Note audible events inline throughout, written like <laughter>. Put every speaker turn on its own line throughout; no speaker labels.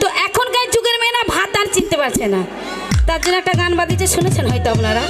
তো এখনকার যুগের মেয়েরা ভাত আর চিনতে পারছে না। তার জন্য একটা গান বাদিয়েছে শুনেছেন হয়তো আপনারা?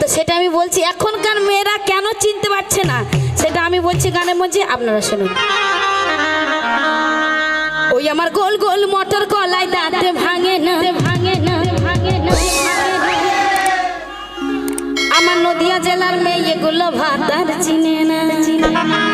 তো সেটা আমি বলছি, এখনকার মেয়েরা কেন চিনতে পারছে না? সেটা আমি বলছি গানের মধ্যে, আপনারা শুনুন। ওই আমার গোল গোল মটর কলাই দাঁতে ভাঙে না। ভাঙে না ভাঙে না আমার নদিয়া জেলার মেয়েগুলো ভাত আর চিনে না চিনে না।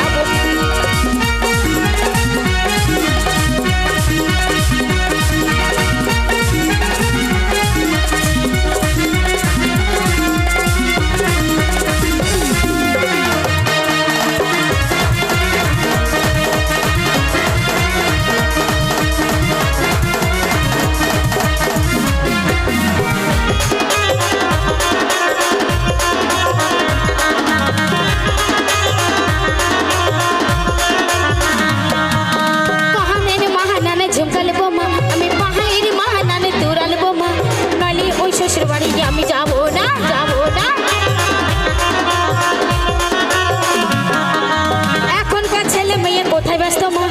কোথায় ব্যস্ত মা?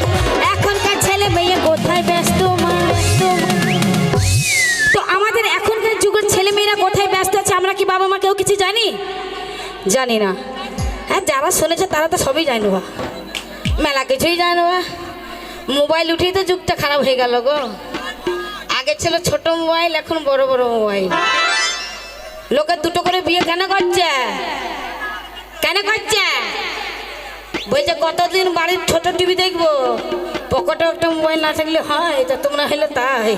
এখনকার ছেলে মেয়ে কোথায় ব্যস্ত মা? তো আমাদের এখনকার যুগের ছেলে মেয়েরা কোথায় ব্যস্ত আছে? আমরা কি বাবা মা কেউ কিছু জানি? জানি না। হ্যাঁ যারা শুনেছে তারা তো সবই জানো বা মেলা কিছুই জানো বা মোবাইল উঠেই তো যুগটা খারাপ হয়ে গেল গো। আগে ছিল ছোট মোবাইল, এখন বড় বড় মোবাইল। লোকের দুটো করে বিয়ে কেন করছে? কেন করছে? বলছে, কতদিন বাড়ির ছোট টিভি দেখব? পকেটে একটা মোবাইল না থাকলে হয় তা তোমরা হলে তাই।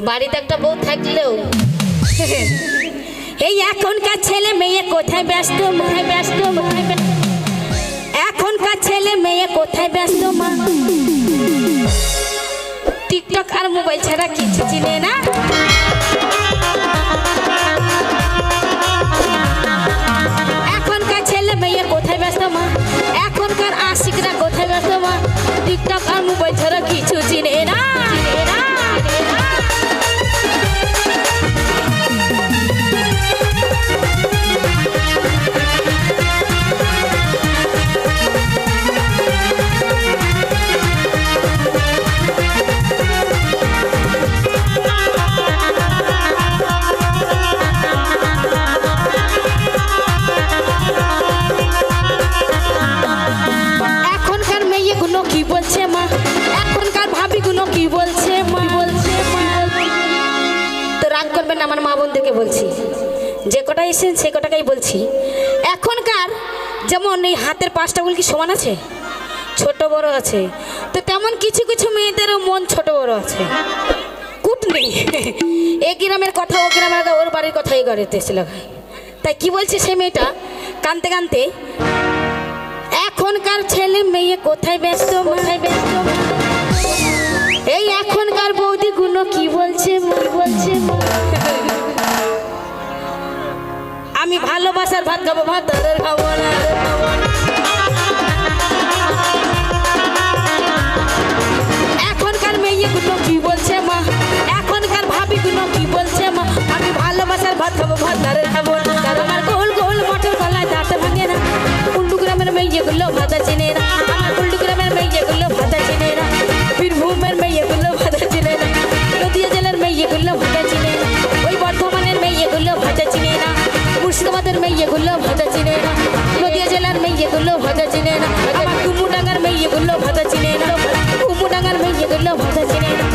বাড়িতে একটা বউ থাকলেও। <laughs> এই এখনকার ছেলে মেয়ে কোথায় ব্যস্ত কোথায় ব্যস্ত ব্যস্ত? এখনকার ছেলে মেয়ে কোথায় ব্যস্ত মা? টিকটক আর মোবাইল ছাড়া কিছু চিনে না? ছাড়া কিছু চিনে না কি বলছে মা? বলছি। যে কটা এসেছেন সে কটাকেই বলছি। এখনকার যেমন এই হাতের পাঁচটা গুলো কি সমান আছে? ছোট বড় আছে। তো তেমন কিছু কিছু মেয়েদেরও মন ছোট বড় আছে। কুট নেই। এ গ্রামের কথা, ও গ্রামের ওর বাড়ির কথাই করে এসে লাগায়। তাই কি বলছে সে মেয়েটা? কানতে কানতে, এখনকার ছেলে মেয়ে কোথায় ব্যস্ত কোথায় ব্যস্ত? ভালোবাসার ভাত খাব ভাত ধরে খাব না খাব না। এখনকার মেয়েগুলো কি বলছে মা মেয়েগুলো ভাজা চিনে না কুমুডাঙ্গার মেয়েগুলো ভাজা চিনে না কুমুডাঙ্গার মেয়েগুলো ভাজা চিনে না